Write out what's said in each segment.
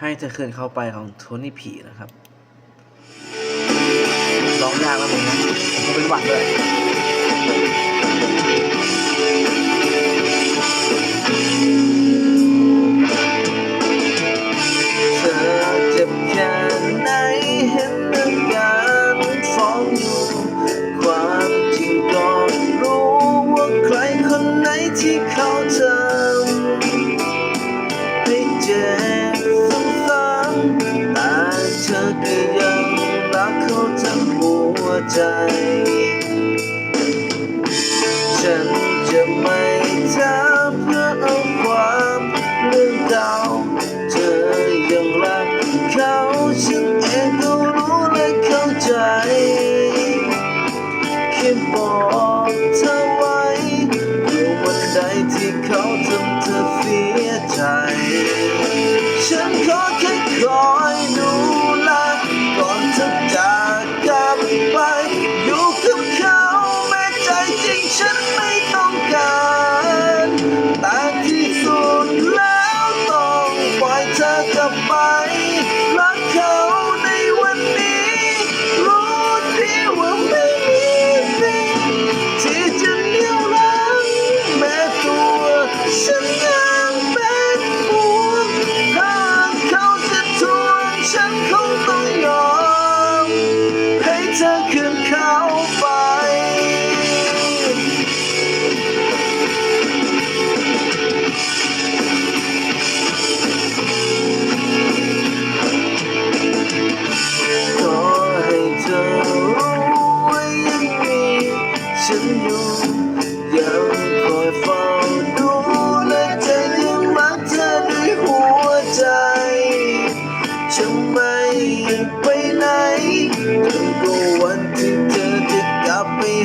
ให้เธอคืนเข้าไปของโทนี่ผีนะครับร้องยากมากเลยนะผมเป็นหวัดเลย ธอก็ยังรักเขาทั้งหัวใจ ฉันจะไม่ถาเพื่อเอาความเรื่องเก่าเธอยังรักเขาฉันเองก็รู้และเข้าใจแค่บอกเธอไว้เมื่อวันใดที่เขาทำเธอเสียใจ ฉันขอ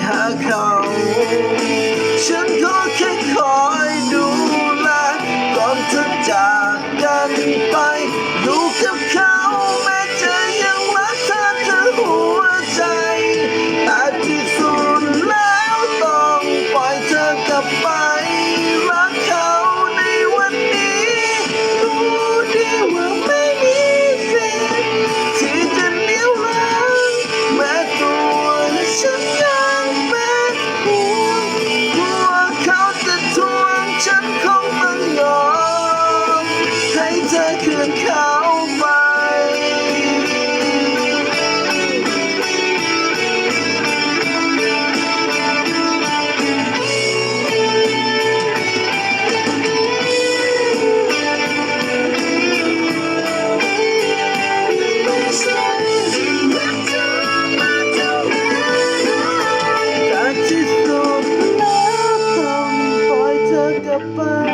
หาเขา ฉันก็แค่คอยดูแลก่อนเธอจากกัน 个吧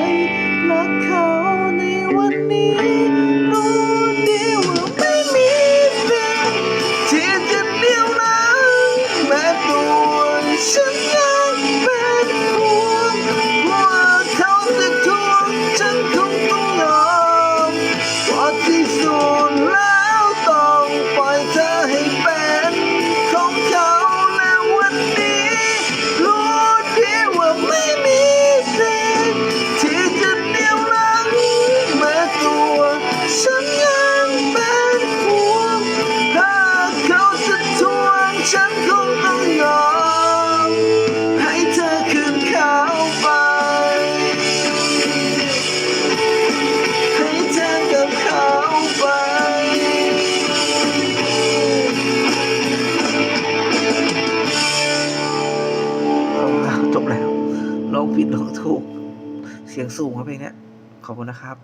ถูกถูก เสียงสูงครับเพลงเนี้ย ขอบคุณนะครับ